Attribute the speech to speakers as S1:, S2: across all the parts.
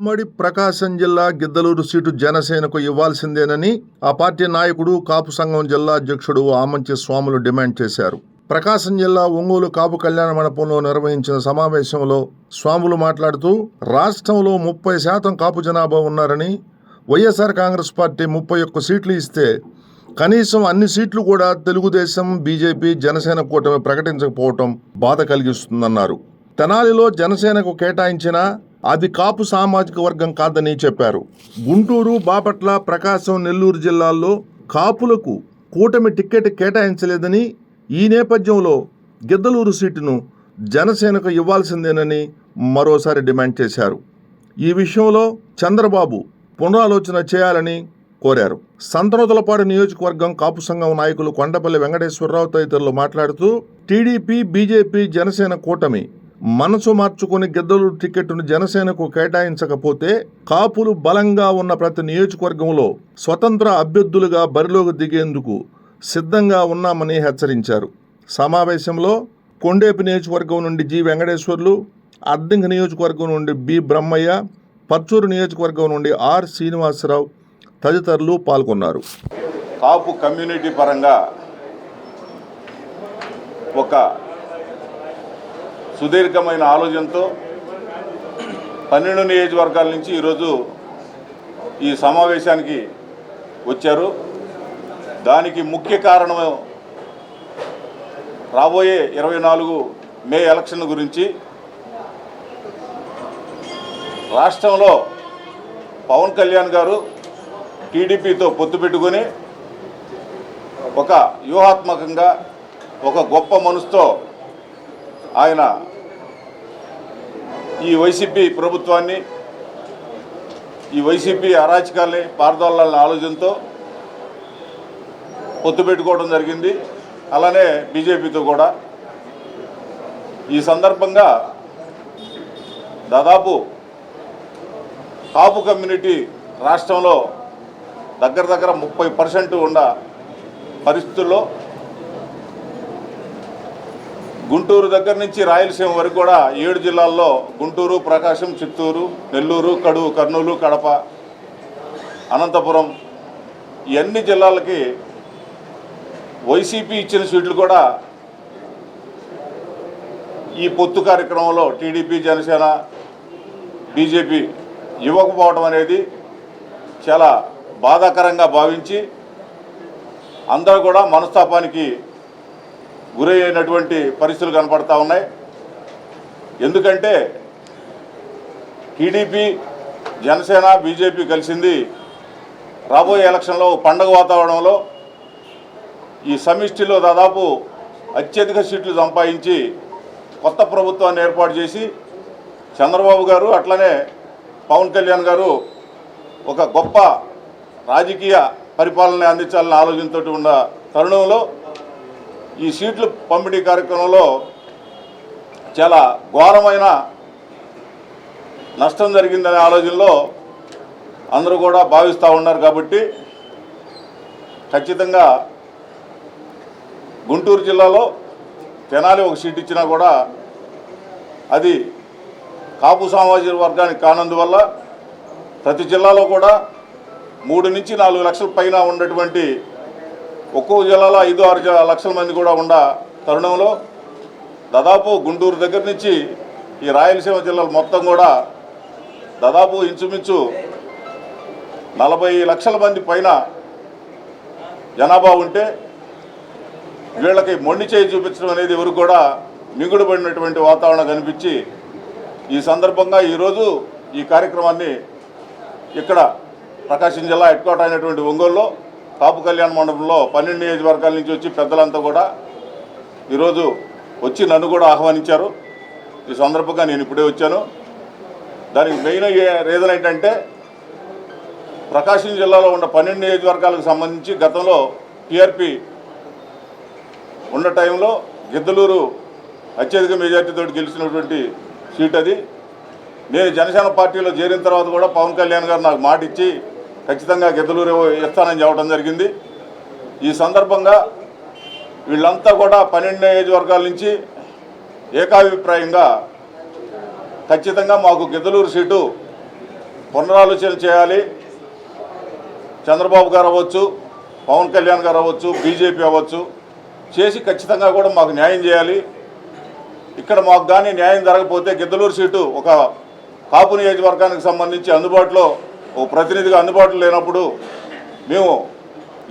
S1: ఉమ్మడి ప్రకాశం జిల్లా గిద్దలూరు సీటు జనసేనకు ఇవ్వాల్సిందేనని ఆ పార్టీ నాయకుడు కాపు సంఘం జిల్లా అధ్యక్షుడు ఆమంచి స్వాములు డిమాండ్ చేశారు. ప్రకాశం జిల్లా ఒంగోలు కాపు కళ్యాణ మండపంలో నిర్వహించిన సమావేశంలో స్వాములు మాట్లాడుతూ రాష్ట్రంలో ముప్పై శాతం కాపు జనాభా ఉన్నారని వైఎస్ఆర్ కాంగ్రెస్ పార్టీ ముప్పై ఒక్క సీట్లు ఇస్తే కనీసం అన్ని సీట్లు కూడా తెలుగుదేశం బీజేపీ జనసేన కూటమి ప్రకటించకపోవటం బాధ కలిగిస్తుందన్నారు. తెనాలిలో జనసేనకు కేటాయించిన అది కాపు సామాజిక వర్గం కాదని చెప్పారు. గుంటూరు బాపట్ల ప్రకాశం నెల్లూరు జిల్లాల్లో కాపులకు కూటమి టిక్కెట్ కేటాయించలేదని ఈ నేపథ్యంలో గిద్దలూరు సీటును జనసేనకు ఇవ్వాల్సిందేనని మరోసారి డిమాండ్ చేశారు. ఈ విషయంలో చంద్రబాబు పునరాలోచన చేయాలని కోరారు. సంతనోతలపాడు నియోజకవర్గం కాపు సంఘం నాయకులు కొండపల్లి వెంకటేశ్వరరావు తదితరులు మాట్లాడుతూ టీడీపీ బీజేపీ జనసేన కూటమి మనసు మార్చుకుని గిద్దలు టికెట్ను జనసేనకు కేటాయించకపోతే కాపులు బలంగా ఉన్న ప్రతి నియోజకవర్గంలో స్వతంత్ర అభ్యర్థులుగా బరిలోకి దిగేందుకు సిద్ధంగా ఉన్నామని హెచ్చరించారు. సమావేశంలో కొండేపు నియోజకవర్గం నుండి జి వెంకటేశ్వర్లు అద్దంకి నియోజకవర్గం నుండి బి బ్రహ్మయ్య పర్చూరు నియోజకవర్గం నుండి ఆర్ శ్రీనివాసరావు తదితరులు పాల్గొన్నారు.
S2: కాపు కమ్యూనిటీ పరంగా ఒక సుదీర్ఘమైన ఆలోచనతో పన్నెండు నియోజకవర్గాల నుంచి ఈరోజు ఈ సమావేశానికి వచ్చారు. దానికి ముఖ్య కారణం రాబోయే ఇరవై నాలుగు మే ఎలక్షన్ గురించి. రాష్ట్రంలో పవన్ కళ్యాణ్ గారు టీడీపీతో పొత్తు పెట్టుకొని ఒక వ్యూహాత్మకంగా ఒక గొప్ప మనసుతో ఆయన ఈ వైసీపీ ప్రభుత్వాన్ని ఈ వైసీపీ అరాచకాల్ని పారదోలాలని ఆలోచనతో పొత్తు పెట్టుకోవడం జరిగింది. అలానే బీజేపీతో కూడా. ఈ సందర్భంగా దాదాపు కాపు కమ్యూనిటీ రాష్ట్రంలో దగ్గర దగ్గర ముప్పై పర్సెంట్ ఉన్న పరిస్థితుల్లో గుంటూరు దగ్గర నుంచి రాయలసీమ వరకు కూడా ఏడు జిల్లాల్లో గుంటూరు ప్రకాశం చిత్తూరు నెల్లూరు కడువు కర్నూలు కడప అనంతపురం ఇవన్నీ జిల్లాలకి వైసీపీ ఇచ్చిన సీట్లు కూడా ఈ పొత్తు కార్యక్రమంలో టీడీపీ జనసేన బీజేపీ ఇవ్వకపోవడం అనేది చాలా బాధాకరంగా భావించి అందరూ కూడా మనస్తాపానికి గురి అయినటువంటి పరిస్థితులు కనపడతా ఉన్నాయి. ఎందుకంటే టీడీపీ జనసేన బీజేపీ కలిసింది రాబోయే ఎలక్షన్లో పండగ వాతావరణంలో ఈ సమిష్టిలో దాదాపు అత్యధిక సీట్లు సంపాదించి కొత్త ప్రభుత్వాన్ని ఏర్పాటు చేసి చంద్రబాబు గారు అట్లనే పవన్ కళ్యాణ్ గారు ఒక గొప్ప రాజకీయ పరిపాలన అందించాలని ఆలోచనతో ఉన్న తరుణంలో ఈ సీట్లు పంపిణీ కార్యక్రమంలో చాలా ఘోరమైన నష్టం జరిగిందనే ఆలోచనలో అందరూ కూడా భావిస్తూ ఉన్నారు కాబట్టి ఖచ్చితంగా గుంటూరు జిల్లాలో తెనాలి ఒక సీట్ ఇచ్చినా కూడా అది కాపు సామాజిక వర్గానికి కానందువల్ల ప్రతి జిల్లాలో కూడా మూడు నుంచి నాలుగు లక్షల పైన ఉన్నటువంటి ఒక్కో జిల్లాలో ఐదు ఆరు లక్షల మంది కూడా ఉన్న తరుణంలో దాదాపు గుంటూరు దగ్గర నుంచి ఈ రాయలసీమ జిల్లాలు మొత్తం కూడా దాదాపు ఇంచుమించు నలభై లక్షల మంది పైన జనాభా ఉంటే వీళ్ళకి మొండి చేయి చూపించడం అనేది ఎవరు కూడా మింగుడుపడినటువంటి వాతావరణం కనిపించి ఈ సందర్భంగా ఈరోజు ఈ కార్యక్రమాన్ని ఇక్కడ ప్రకాశం జిల్లా హెడ్ క్వార్టర్ అయినటువంటి ఒంగోలులో కాపు కళ్యాణ మండపంలో పన్నెండు నియోజకవర్గాల నుంచి వచ్చి పెద్దలంతా కూడా ఈరోజు వచ్చి నన్ను కూడా ఆహ్వానించారు. ఈ సందర్భంగా నేను ఇప్పుడే వచ్చాను. దానికి మెయిన్ రీజన్ ఏంటంటే ప్రకాశం జిల్లాలో ఉన్న పన్నెండు నియోజకవర్గాలకు సంబంధించి గతంలో టీఆర్పీ ఉన్న టైంలో గిద్దలూరు అత్యధిక మెజార్టీతో గెలిచినటువంటి సీట్ అది. నేను జనసేన పార్టీలో చేరిన తర్వాత కూడా పవన్ కళ్యాణ్ గారు నాకు మాట ఇచ్చి ఖచ్చితంగా గిద్దలూరు ఇస్తానని చెప్పడం జరిగింది. ఈ సందర్భంగా వీళ్ళంతా కూడా పన్నెండు నియోజకవర్గాల నుంచి ఏకాభిప్రాయంగా ఖచ్చితంగా మాకు గిద్దలూరు సీటు పునరాలోచన చేయాలి. చంద్రబాబు గారు అవ్వచ్చు పవన్ కళ్యాణ్ గారు అవ్వచ్చు బీజేపీ అవ్వచ్చు చేసి ఖచ్చితంగా కూడా మాకు న్యాయం చేయాలి. ఇక్కడ మాకు కానీ న్యాయం జరగకపోతే గిద్దలూరు సీటు ఒక కాపు నియోజకవర్గానికి సంబంధించి అందుబాటులో ఓ ప్రతినిధిగా అందుబాటులో లేనప్పుడు మేము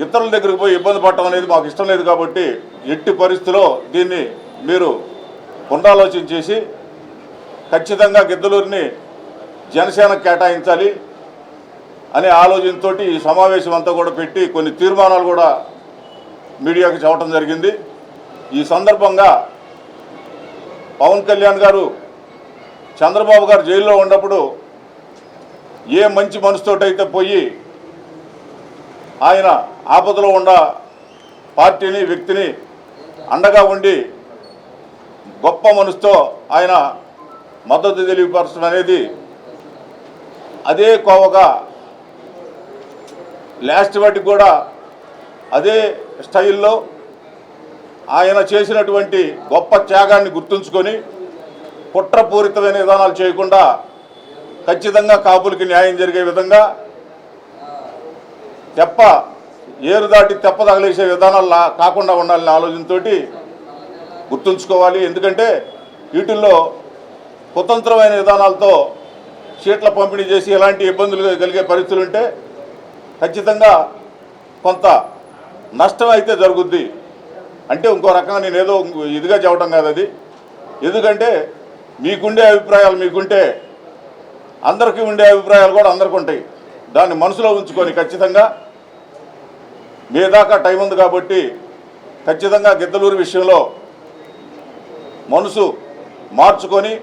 S2: ఇతరుల దగ్గరికి పోయి ఇబ్బంది పడటం అనేది మాకు ఇష్టం లేదు కాబట్టి ఎట్టి పరిస్థితిలో దీన్ని మీరు పునరాలోచన చేసి ఖచ్చితంగా గిద్దలూరిని జనసేన కేటాయించాలి అనే ఆలోచనతో ఈ సమావేశం అంతా కూడా పెట్టి కొన్ని తీర్మానాలు కూడా మీడియాకి చెప్పడం జరిగింది. ఈ సందర్భంగా పవన్ కళ్యాణ్ గారు చంద్రబాబు గారు జైల్లో ఉన్నప్పుడు ఏ మంచి మనసుతోటైతే పోయి ఆయన ఆపదలో ఉన్న పార్టీని వ్యక్తిని అండగా ఉండి గొప్ప మనసుతో ఆయన మద్దతు తెలియపరచడం అనేది అదే కోవగా లాస్ట్ వాటికి కూడా అదే స్టైల్లో ఆయన చేసినటువంటి గొప్ప త్యాగాన్ని గుర్తుంచుకొని కుట్రపూరితమైన విధానాలు చేయకుండా ఖచ్చితంగా కాపులకి న్యాయం జరిగే విధంగా తెప్ప ఏరు దాటి తెప్ప తగలేసే విధానాలు కాకుండా ఉండాలనే ఆలోచనతో గుర్తుంచుకోవాలి. ఎందుకంటే వీటిల్లో కుతంత్రమైన విధానాలతో సీట్ల పంపిణీ చేసి ఎలాంటి ఇబ్బందులు కలిగే పరిస్థితులు ఉంటే ఖచ్చితంగా కొంత నష్టం అయితే జరుగుద్ది. అంటే ఇంకో రకంగా నేను ఏదో ఇదిగా చెప్పడం కాదు అది. ఎందుకంటే మీకుండే అభిప్రాయాలు మీకుంటే అందరికీ ఉండే అభిప్రాయాలు కూడా అందరికీ ఉంటాయి. దాన్ని మనసులో ఉంచుకొని ఖచ్చితంగా మీ దాకా టైం ఉంది కాబట్టి ఖచ్చితంగా గిద్దలూరు విషయంలో మనసు మార్చుకొని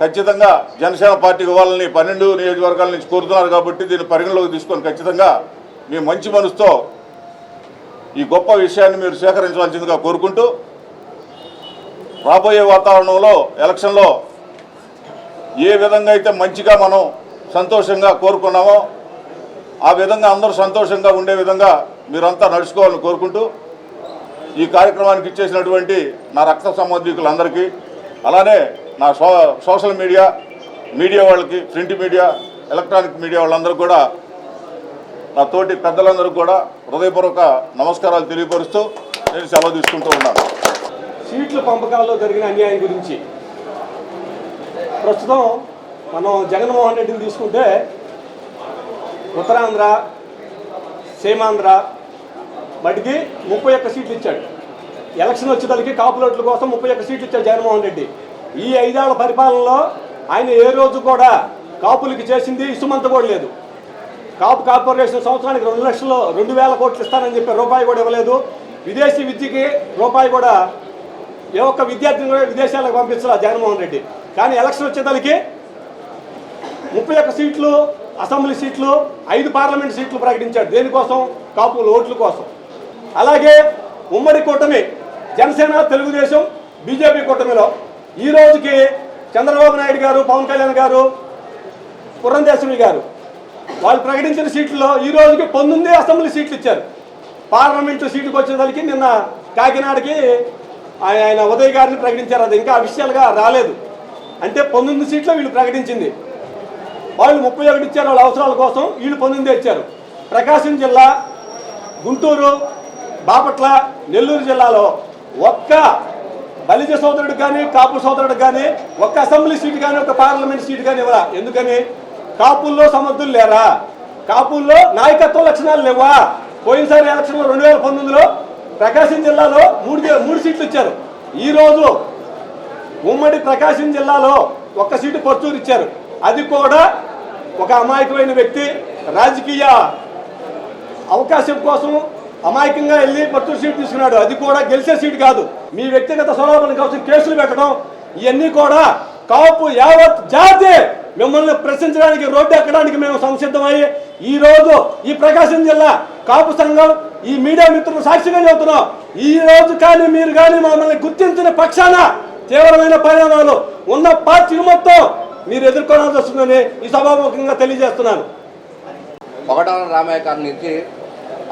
S2: ఖచ్చితంగా జనసేన పార్టీ ఇవ్వాలని పన్నెండు నియోజకవర్గాల నుంచి కోరుతున్నారు కాబట్టి దీన్ని పరిగణలోకి తీసుకొని ఖచ్చితంగా మీ మంచి మనసుతో ఈ గొప్ప విషయాన్ని మీరు సేకరించవలసిందిగా కోరుకుంటూ రాబోయే వాతావరణంలో ఎలక్షన్లో ఏ విధంగా అయితే మంచిగా మనం సంతోషంగా కోరుకున్నామో ఆ విధంగా అందరూ సంతోషంగా ఉండే విధంగా మీరంతా నడుచుకోవాలని కోరుకుంటూ ఈ కార్యక్రమానికి ఇచ్చేసినటువంటి నా రక్త సంబంధికులందరికీ అలానే నా సో సోషల్ మీడియా మీడియా వాళ్ళకి ప్రింట్ మీడియా ఎలక్ట్రానిక్ మీడియా వాళ్ళందరూ కూడా నా తోటి పెద్దలందరూ కూడా హృదయపూర్వక నమస్కారాలు తెలియపరుస్తూ నేను సెలవు తీసుకుంటూ ఉన్నాను.
S3: సీట్ల పంపకాల్లో జరిగిన అన్యాయం గురించి ప్రస్తుతం మనం జగన్మోహన్ రెడ్డిని తీసుకుంటే ఉత్తరాంధ్ర సీమాంధ్ర మటుకి ముప్పై ఒక్క సీట్లు ఇచ్చాడు. ఎలక్షన్ వచ్చేదానికి కాపులోట్ల కోసం ముప్పై ఒక్క సీట్లు ఇచ్చాడు జగన్మోహన్ రెడ్డి. ఈ ఐదేళ్ళ పరిపాలనలో ఆయన ఏ రోజు కూడా కాపులకి చేసింది ఇసుమంత కూడా లేదు. కాపు కార్పొరేషన్ సంవత్సరానికి రెండు లక్షలు రెండు వేల కోట్లు ఇస్తానని చెప్పి రూపాయి కూడా ఇవ్వలేదు. విదేశీ విద్యకి రూపాయి కూడా ఏ ఒక్క విద్యార్థిని కూడా విదేశాలకు పంపించాల జగన్మోహన్ రెడ్డి. కానీ ఎలక్షన్ వచ్చేదానికి ముప్పై ఒక్క సీట్లు అసెంబ్లీ సీట్లు ఐదు పార్లమెంట్ సీట్లు ప్రకటించాడు. దేనికోసం? కాపుల ఓట్ల కోసం. అలాగే ఉమ్మడి కూటమి జనసేన తెలుగుదేశం బీజేపీ కూటమిలో ఈ రోజుకి చంద్రబాబు నాయుడు గారు పవన్ కళ్యాణ్ గారు పురంధేశ్వరి గారు వాళ్ళు ప్రకటించిన సీట్లలో ఈ రోజుకి పంతొమ్మిది అసెంబ్లీ సీట్లు ఇచ్చారు. పార్లమెంటు సీటుకు వచ్చేసరికి నిన్న కాకినాడకి ఆయన ఆయన ఉదయ్ గారిని ప్రకటించారు. అది ఇంకా అఫీషియల్గా రాలేదు. అంటే పంతొమ్మిది సీట్లు వీళ్ళు ప్రకటించింది. వాళ్ళు ముప్పై ఒకటి ఇచ్చారు వాళ్ళ అవసరాల కోసం వీళ్ళు పంతొమ్మిది ఇచ్చారు. ప్రకాశం జిల్లా గుంటూరు బాపట్ల నెల్లూరు జిల్లాలో ఒక్క బలిజ సోదరుడు కానీ కాపు సోదరుడు కానీ ఒక్క అసెంబ్లీ సీటు కానీ ఒక పార్లమెంట్ సీటు కానీ ఇవ్వరా ఎందుకని? కాపుల్లో సమర్థులు లేరా? కాపుల్లో నాయకత్వ లక్షణాలు లేవా? పోయినసారి ఎలక్షన్లో రెండు వేల పంతొమ్మిదిలో ప్రకాశం జిల్లాలో మూడు మూడు సీట్లు ఇచ్చారు. ఈరోజు ఉమ్మడి ప్రకాశం జిల్లాలో ఒక్క సీటు పర్చూరు ఇచ్చారు. అది కూడా ఒక అమాయకమైన వ్యక్తి రాజకీయ అవకాశం కోసం అమాయకంగా వెళ్ళి పర్చూరు సీట్ తీసుకున్నాడు. అది కూడా గెలిచే సీటు కాదు. మీ వ్యక్తిగత స్వలాభం కోసం కేసులు పెట్టడం ఇవన్నీ కూడా కాపు యావత్ జాతి మిమ్మల్ని ప్రశ్నించడానికి రోడ్డు ఎక్కడానికి మేము సంసిద్ధమయ్యి ఈ రోజు ఈ ప్రకాశం జిల్లా కాపు సంఘం ఈ మీడియా మిత్రులు సాక్షిగా చెబుతున్నాం. ఈ రోజు కానీ మీరు కానీ మమ్మల్ని గుర్తించిన పక్షాన తీవ్రమైన పరిణామాలు ఉన్న పార్టీ మొత్తం మీరు ఎదుర్కోవాల్సి వస్తుందని ఈ సభాముఖంగా తెలియజేస్తున్నాను.
S4: పొగటాల రామయ్య గారి నుంచి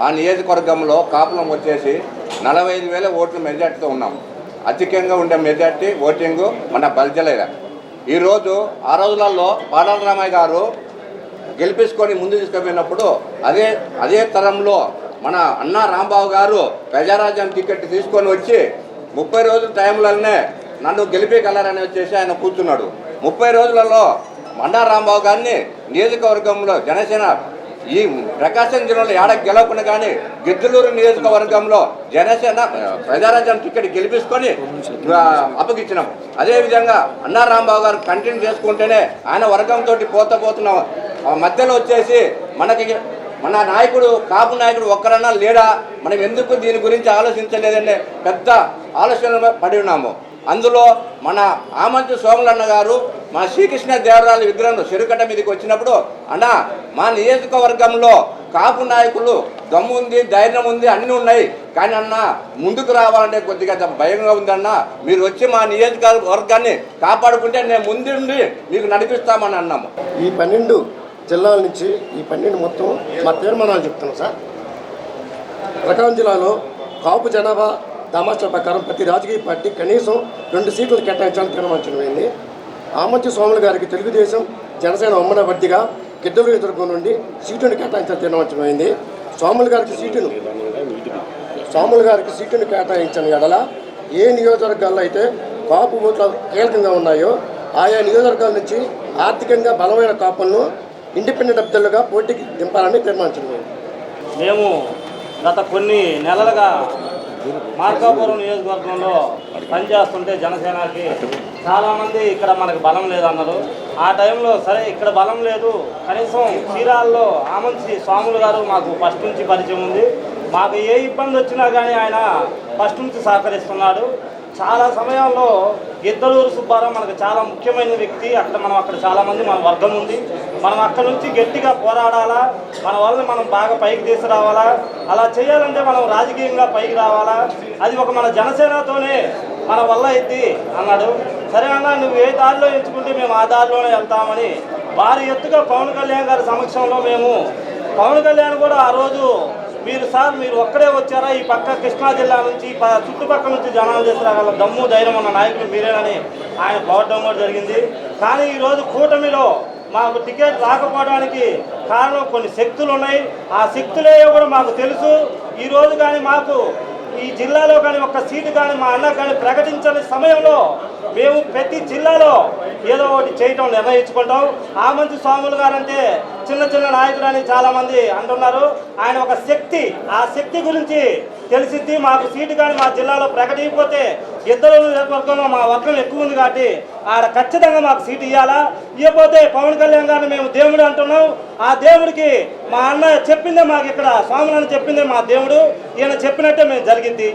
S4: ఆ నియోజకవర్గంలో కాపులం వచ్చేసి నలభై ఐదు వేల ఓట్ల మెజార్టీతో ఉన్నాం. అధికంగా ఉండే మెజార్టీ ఓటింగు మన బల్జలేద ఈరోజు ఆ రోజులలో పాడాల రామయ్య గారు గెలిపించుకొని ముందు తీసుకుపోయినప్పుడు అదే అదే తరంలో మన అన్న రాంబాబు గారు ప్రజారాజ్యం టికెట్ తీసుకొని వచ్చి ముప్పై రోజుల టైంలోనే నన్ను గెలిపేయగలరని వచ్చేసి ఆయన కూర్చున్నాడు. ముప్పై రోజులలో మండా రాంబాబు గారిని నియోజకవర్గంలో జనసేన ఈ ప్రకాశం జిల్లాలో ఏడ గెలవకుండా కానీ గిద్దలూరు నియోజకవర్గంలో జనసేన ప్రజారాజ్యం టికెట్ గెలిపించుకొని అప్పగించినాం. అదేవిధంగా అన్నా రాంబాబు గారు కంటిన్యూ చేసుకుంటేనే ఆయన వర్గంతో పోత పోతున్నాం. ఆ మధ్యలో వచ్చేసి మనకి మన నాయకుడు కాపు నాయకుడు ఒక్కరన్నా లేడా? మనం ఎందుకు దీని గురించి ఆలోచించలేదనే పెద్ద ఆలోచన పడి ఉన్నాము. అందులో మన ఆమంచు సోమలన్న గారు మా శ్రీకృష్ణ దేవరాల విగ్రహం చెరుకట మీదకి వచ్చినప్పుడు అన్న మా నియోజకవర్గంలో కాపు నాయకులు దమ్ము ఉంది ధైర్యం ఉంది అన్నీ ఉన్నాయి. కానీ అన్న ముందుకు రావాలంటే కొద్దిగా భయంగా ఉందన్న మీరు వచ్చి మా నియోజకవర్గాన్ని కాపాడుకుంటే నేను ముందుండి మీకు నడిపిస్తామని అన్నాము.
S5: ఈ పన్నెండు జిల్లాల నుంచి ఈ పన్నెండు మొత్తం మా తీర్మానాలు చెప్తున్నాం సార్. ప్రకాశం జిల్లాలో కాపు జనాభా దామాషా ప్రకారం ప్రతి రాజకీయ పార్టీ కనీసం రెండు సీట్లు కేటాయించాలని తీర్మానించడమైంది. ఆమంచి స్వాములు గారికి తెలుగుదేశం జనసేన ఉమ్మడి అభ్యర్థిగా గిద్దలు ఎదుర్కొ నుండి సీటును కేటాయించాలని తీర్మానించడమైంది. స్వాములు గారికి సీటును స్వాములు గారికి సీటును కేటాయించిన ఎడల ఏ నియోజకవర్గాల్లో అయితే కాపు ఓట్లు కీలకంగా ఉన్నాయో ఆయా నియోజకవర్గాల నుంచి ఆర్థికంగా బలమైన కాపులను ఇండిపెండెంట్ అభ్యర్థులుగా పోటీకి దింపాలని తీర్మానించింది
S6: మేము గత కొన్ని నెలలుగా మార్కాపురం నియోజకవర్గంలో పనిచేస్తుంటే జనసేనకి చాలామంది ఇక్కడ మనకు బలం లేదన్నారు. ఆ టైంలో సరే ఇక్కడ బలం లేదు కనీసం చీరాల్లో ఆమంచి స్వాములు గారు మాకు ఫస్ట్ నుంచి పరిచయం ఉంది. మాకు ఏ ఇబ్బంది వచ్చినా కానీ ఆయన ఫస్ట్ నుంచి సహకరిస్తున్నాడు. చాలా సమయాల్లో గిద్దలూరు సుబ్బారావు మనకు చాలా ముఖ్యమైన వ్యక్తి. అక్కడ మనం అక్కడ చాలామంది మన వర్గం ఉంది. మనం అక్కడ నుంచి గట్టిగా పోరాడాలా? మన వాళ్ళని మనం బాగా పైకి తీసుకురావాలా? అలా చేయాలంటే మనం రాజకీయంగా పైకి రావాలా? అది ఒక మన జనసేనతోనే మన వల్ల అయింది అన్నాడు. సరే అన్న నువ్వు ఏ దారిలో ఎంచుకుంటే మేము ఆ దారిలోనే వెళ్తామని. వారి ఎత్తుగా పవన్ కళ్యాణ్ గారి సమక్షంలో మేము పవన్ కళ్యాణ్ కూడా ఆ రోజు మీరు సార్ మీరు ఒక్కడే వచ్చారా? ఈ పక్క కృష్ణా జిల్లా నుంచి ప- చుట్టుపక్కల నుంచి జనాలు తీసుకురాగల దమ్ము ధైర్యం ఉన్న నాయకులు మీరేనని ఆయన పోవడం కూడా జరిగింది. కానీ ఈరోజు కూటమిలో మాకు టికెట్ రాకపోవడానికి కారణం కొన్ని శక్తులు ఉన్నాయి. ఆ శక్తులే కూడా మాకు తెలుసు. ఈరోజు కానీ మాకు ఈ జిల్లాలో కానీ ఒక్క సీటు కానీ మా అన్న కానీ ప్రకటించని సమయంలో మేము ప్రతి జిల్లాలో ఏదో ఒకటి చేయటం నిర్ణయించుకుంటాం. ఆమంతి స్వాములు గారంటే చిన్న చిన్న నాయకుడు అని చాలా మంది అంటున్నారు. ఆయన ఒక శక్తి. ఆ శక్తి గురించి తెలిసింది మాకు సీటు కానీ మా జిల్లాలో ప్రకటించకపోతే ఇద్దరు వర్గంలో మా వర్గం ఎక్కువ ఉంది కాబట్టి ఆడ ఖచ్చితంగా మాకు సీటు ఇవ్వాలా ఇవ్వకపోతే పవన్ కళ్యాణ్ గారిని మేము దేవుడు అంటున్నాం. ఆ దేవుడికి మా అన్న చెప్పిందే మాకు ఇక్కడ స్వాములను చెప్పిందే మా దేవుడు. ఈయన చెప్పినట్టే మేము జరిగింది.